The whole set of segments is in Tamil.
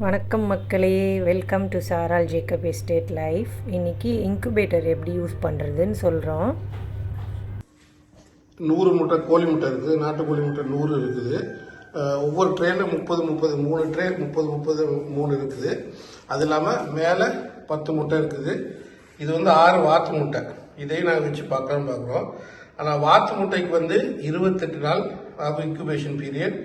வணக்கம் மக்களே. Welcome to Saral Jacob estate life இன்றைக்கி இன்குபேட்டர் எப்படி யூஸ் பண்ணுறதுன்னு சொல்கிறோம் நூறு முட்டை கோழி முட்டை இருக்குது நாட்டுக்கோழி முட்டை நூறு இருக்குது. ஒவ்வொரு ட்ரெயினில் முப்பது முப்பது மூணு ட்ரே முப்பது முப்பது மூணு இருக்குது. அது இல்லாமல் மேலே பத்து முட்டை இருக்குது. இது வந்து ஆறு வாத்து முட்டை. இதையும் நாங்கள் வச்சு பார்க்கலாம்னு பார்க்குறோம். ஆனால் வாத்து முட்டைக்கு வந்து இருபத்தெட்டு நாள் ஆகும் இன்குபேஷன் பீரியட்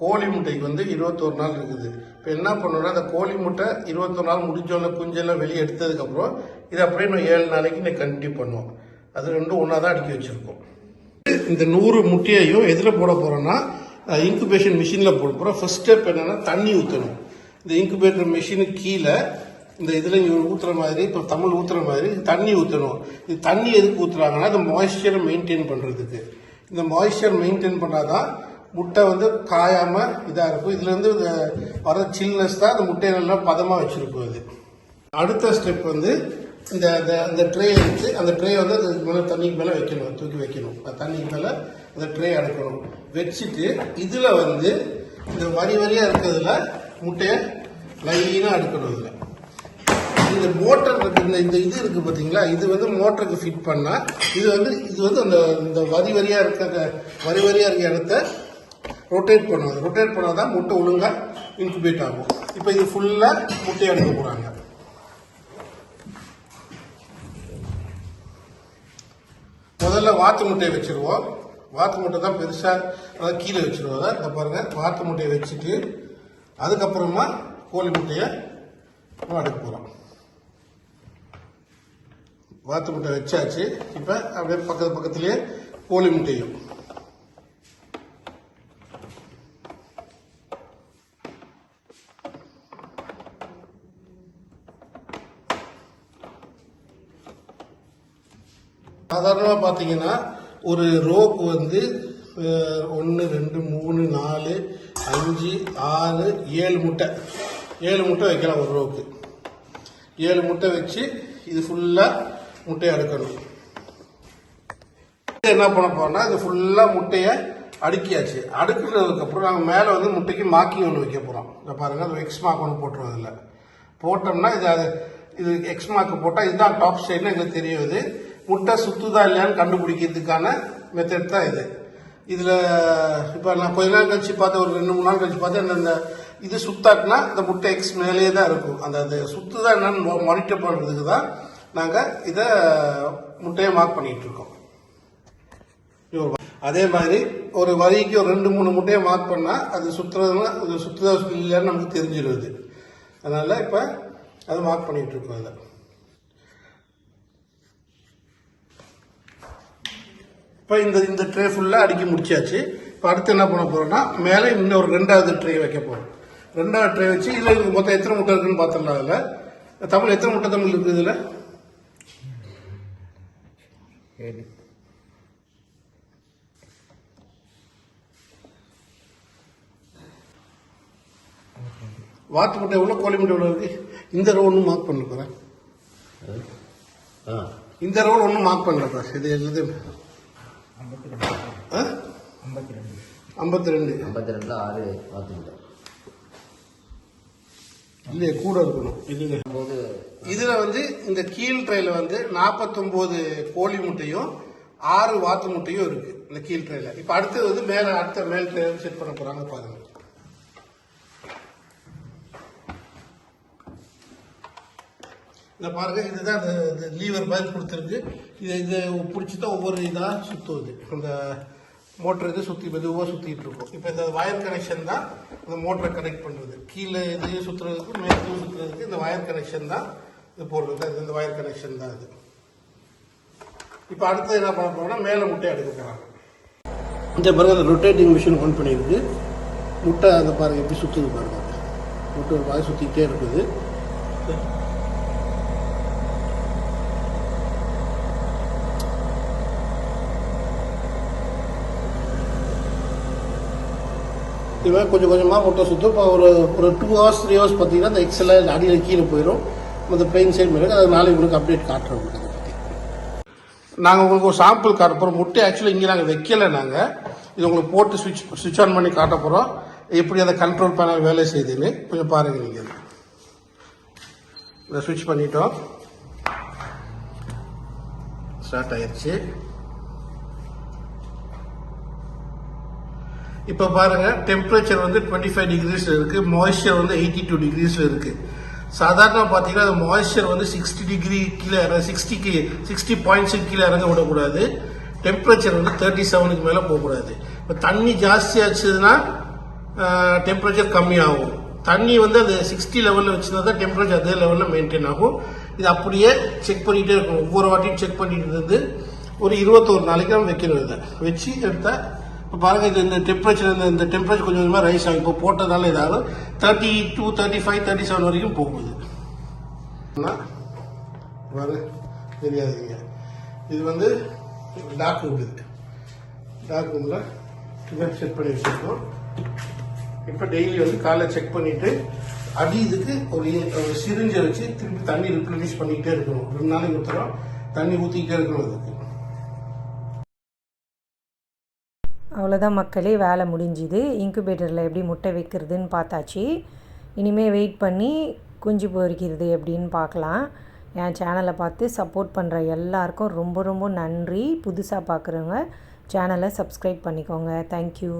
கோழி முட்டைக்கு வந்து இருபத்தோரு நாள் இருக்குது. இப்போ என்ன பண்ணணும்னா அந்த கோழி முட்டை இருபத்தொரு நாள் முடிஞ்சோடனே குஞ்செல்லாம் வெளியே எடுத்ததுக்கப்புறம் இதை அப்படியே இன்னும் ஏழு நாளைக்கு நான் கண்டினியூ பண்ணுவோம். அது ரெண்டும் ஒன்றா தான் அடுக்கி வச்சுருக்கோம். இந்த நூறு முட்டையையும் எதில் போட போகிறோன்னா இன்குபேஷன் மிஷினில் போட போகிறோம் ஃபஸ்ட் ஸ்டெப் என்னென்னா தண்ணி ஊற்றணும் இந்த இன்குபேட்டர் மிஷினுக்கு கீழே இந்த இதில் ஊற்றுற மாதிரி இப்போ தமிழ் ஊற்றுற மாதிரி தண்ணி ஊற்றணும் இது தண்ணி எதுக்கு ஊற்றுறாங்கன்னா இந்த மாய்ஸ்சரை மெயின்டைன் பண்ணுறதுக்கு இந்த மாய்ஸ்சர் மெயின்டைன் பண்ணாதான் முட்டை வந்து காயாமல் இதாக இருக்கும். இதுலேருந்து வர சில்னஸ் தான் அந்த முட்டையை நல்லா பதமாக வச்சுருக்கும் அது அடுத்த ஸ்டெப் வந்து இந்த அந்த அந்த ட்ரே எடுத்து அந்த ட்ரே வந்து அதுக்கு மேலே தண்ணிக்கு மேலே வைக்கணும். தூக்கி வைக்கணும். அந்த தண்ணிக்கு மேலே அந்த ட்ரே அடுக்கணும். வச்சுட்டு இதில் வந்து இந்த வரி வரியாக இருக்கிறதுல முட்டையை லைனாக அடுக்கணும் இதில். இந்த மோட்டர் இருக்கு இந்த இந்த இது இருக்குது பார்த்தீங்களா இது வந்து மோட்டருக்கு ஃபிட் பண்ணால் இது வந்து இது வந்து அந்த இந்த வரி வரியாக இருக்க வரி வரியாக இருக்க இடத்த ரொட்டேட் பண்ணும் ரொட்டேட் பண்ணாதான் முட்டை ஒழுங்காக இன்குபேட் ஆகும். இப்போ இது ஃபுல்லாக முட்டை எடுக்க போகிறாங்க முதல்ல வாத்து முட்டையை வச்சுருவோம். வாத்து முட்டை தான் பெருசாக அதாவது கீழே வச்சுருவோம். அதை இந்த வாத்து முட்டையை வச்சுட்டு அதுக்கப்புறமா கோழி முட்டையை நம்ம அடுக்க போகிறோம் வாத்து முட்டை வச்சாச்சு. இப்போ அப்படியே பக்கத்து பக்கத்துலேயே கோழி முட்டையும். சாதாரணமாக பார்த்தீங்கன்னா ஒரு ரோக்கு வந்து ஒன்று ரெண்டு மூணு நாலு அஞ்சு ஆறு ஏழு முட்டை. ஏழு முட்டை வைக்கலாம் ஒரு ரோக்கு ஏழு முட்டை வச்சு இது ஃபுல்லாக முட்டையை அடுக்கணும். என்ன பண்ண போறோம்னா இது ஃபுல்லாக முட்டையை அடுக்கியாச்சு. அடுக்கிறதுக்கப்புறம் நாங்கள் மேலே வந்து முட்டைக்கு மாக்கிங் ஒன்று வைக்க போகிறோம் இதை பாருங்கள் அது எக்ஸ் மார்க் ஒன்று போட்டுருவோம் இதில். போட்டோம்னா இது அது இது எக்ஸ் மார்க் போட்டால் இதுதான் டாப் சைடுன்னு எங்களுக்கு தெரியும் முட்டை சுத்துதா இல்லையான்னு கண்டுபிடிக்கிறதுக்கான மெத்தட் தான் இது. இதில் இப்போ நான் கொஞ்ச நாள் கழிச்சு பார்த்தேன் ஒரு ரெண்டு மூணு நாள் கழிச்சு பார்த்தேன் இந்த- இது சுத்தாட்டினா இந்த முட்டை எக்ஸ் மேலேயே தான் இருக்கும். அந்த அது சுத்துதா என்னன்னு மானிட்டர் பண்ணுறதுக்கு தான் நாங்கள் இதை முட்டையை மார்க் பண்ணிகிட்டு இருக்கோம். அதே மாதிரி ஒரு வரிக்கு ஒரு ரெண்டு மூணு முட்டையை மார்க் பண்ணால் அது சுற்றுறதுனா அது சுற்றுதா இல்லைன்னு நமக்கு தெரிஞ்சிடுது அதனால் இப்போ அது மார்க் பண்ணிகிட்டு இருக்கோம் அதை இப்போ இந்த இந்த ட்ரே ஃபுல்லாக அடுக்கி முடிச்சாச்சு. இப்போ அடுத்து என்ன பண்ண போறோம்னா மேலே இன்னொரு ரெண்டாவது ட்ரே வைக்க போறோம். ரெண்டாவது ட்ரே வச்சு இதில் இதுக்கு மொத்தம் எத்தனை முட்டை இருக்குன்னு பார்த்துடலாம் அதில். தமிழ் எத்தனை முட்டை தமிழ் இருக்குது இதில்? வாத்து முட்டை எவ்வளோ கோழி முட்டை எவ்வளோ இருக்கு? இந்த ரோ ஒன்றும் மார்க் ஆ. இந்த ரோல் ஒன்றும் மார்க் பண்ணல. இது எழுது ஐம்பத்தி ரெண்டு. ஐம்பத்தி ஆறு பார்த்துக்கிட்டேன் இல்லையே கூட இருக்கணும். போது இதுல வந்து இந்த கீழ் ட்ரைல வந்து நாற்பத்தொம்போது கோழி முட்டையும் ஆறு வாத்து முட்டையும் இருக்கு இந்த கீழ் ட்ரைல இப்போ அடுத்தது வந்து மேல அடுத்த மேல் ட்ரை செட் பண்ண போறாங்க பாருங்க. இந்த பாருங்க இதுதான் இந்த லீவர் மாதிரி கொடுத்துருக்கு. இதை இதை பிடிச்சி தான் ஒவ்வொரு இதாக சுற்றுவது அந்த மோட்டர் இது சுற்றி மெதுவாக சுற்றிட்டு இருக்கும். இப்போ இந்த வயர் கனெக்ஷன் தான் இந்த மோட்டரை கனெக்ட் பண்ணுறது கீழே இது சுற்றுறதுக்கு மேற்கு சுற்றுறதுக்கு இந்த வயர் கனெக்ஷன் தான் இது போடுறது. இது இந்த வயர் கனெக்ஷன் தான் இது. இப்போ அடுத்து என்ன பண்ண போறோம்னா மேலே முட்டை எடுக்க போகிறாங்க இந்த பாருங்க அந்த ரொட்டேட்டிங் மிஷின் ஆன் பண்ணியிருக்கு. முட்டை அந்த பாருங்க எப்படி சுற்றுது பாருங்க. முட்டை ஒரு மாதிரி சுற்றிக்கிட்டே இருக்குது. இவன் கொஞ்சம் கொஞ்சமாக முட்டை சுற்றும் இப்போ ஒரு ஒரு டூ ஹவர்ஸ் த்ரீ ஹவர்ஸ் பார்த்தீங்கன்னா அந்த எக்ஸலில் அடியில் கீழே போயிடும் அந்த பெயின் சைடு மேலே அது நாளைக்கு உங்களுக்கு அப்டேட் காட்டுறோம் உங்களுக்கு அதை பற்றி நாங்கள் உங்களுக்கு ஒரு சாம்பிள் காட்ட போகிறோம் முட்டை ஆக்சுவலி இங்கே நாங்கள் வைக்கலை நாங்கள் இது உங்களுக்கு போட்டு சுவிட்ச் சுவிட்ச் ஆன் பண்ணி காட்ட போகிறோம் எப்படி அந்த கண்ட்ரோல் பேனல் வேலை செய்யுதுன்னு கொஞ்சம் பாருங்கள் நீங்கள் இதை சுவிட்ச் பண்ணிட்டோம். ஸ்டார்ட் ஆயிடுச்சு இப்போ பாருங்க டெம்பரேச்சர் வந்து டுவெண்ட்டி ஃபைவ் டிகிரிஸில் இருக்கு மாய்ஸ்சர் வந்து எயிட்டி டூ டிகிரிஸில் இருக்கு. சாதாரண பார்த்தீங்கன்னா அந்த மாய்ஸ்சர் வந்து சிக்ஸ்டி டிகிரி கீழே இறங்க சிக்ஸ்டிக்கு சிக்ஸ்டி பாயிண்ட்ஸுக்கு கீழே இறங்க விடக்கூடாது. டெம்பரேச்சர் வந்து தேர்ட்டி செவனுக்கு மேலே போகக்கூடாது. இப்போ தண்ணி ஜாஸ்தியாச்சுன்னா டெம்பரேச்சர் கம்மியாகும். தண்ணி வந்து அது சிக்ஸ்டி லெவலில் வச்சுருந்தா தான் டெம்பரேச்சர் அதே லெவலில் மெயின்டைன் ஆகும். இது அப்படியே செக் பண்ணிகிட்டே இருக்கணும். ஒவ்வொரு வாட்டியும் செக் பண்ணிட்டு இருந்து ஒரு இருபத்தோரு நாளைக்கு நம்ம வைக்கணும் இதை. வச்சு எடுத்தால் இப்போ பாருங்க இது இந்த டெம்பரேச்சர் இந்த இந்த டெம்பரேச்சர் கொஞ்சம் கொஞ்சமாக ரைஸ் ஆகும். இப்போ போட்டதால இதாகும் thirty two thirty five thirty seven வரைக்கும் போகுது. ஆனா, பாருங்க தெரியாதுங்க. இது வந்து டாக் ரூம் இது. டார்க் ரூமில் இதை செக் பண்ணி வச்சுருக்கோம். இப்போ டெய்லி வந்து காலைல செக் பண்ணிட்டு அடி இதுக்கு ஒரு சிரிஞ்சை வச்சு திருப்பி தண்ணி ரிப்ளனிஷ் பண்ணிக்கிட்டே இருக்கணும். ரெண்டு நாளைக்கு ஊற்றுறோம் தண்ணி ஊற்றிக்கிட்டே இருக்கணும் அதுக்கு. அவ்வளோதான் மக்களே வேலை முடிஞ்சுது. இன்குபேட்டரில் எப்படி முட்டை வைக்கிறதுன்னு பார்த்தாச்சு. இனிமேல் வெயிட் பண்ணி குஞ்சு பொரிக்கிறது எப்படின்னு பார்க்கலாம். என் சேனலை பார்த்து சப்போர்ட் பண்ணுற எல்லாருக்கும் ரொம்ப ரொம்ப நன்றி. புதுசாக பார்க்குறவங்க சேனலை சப்ஸ்கிரைப் பண்ணிக்கோங்க. தேங்க்யூ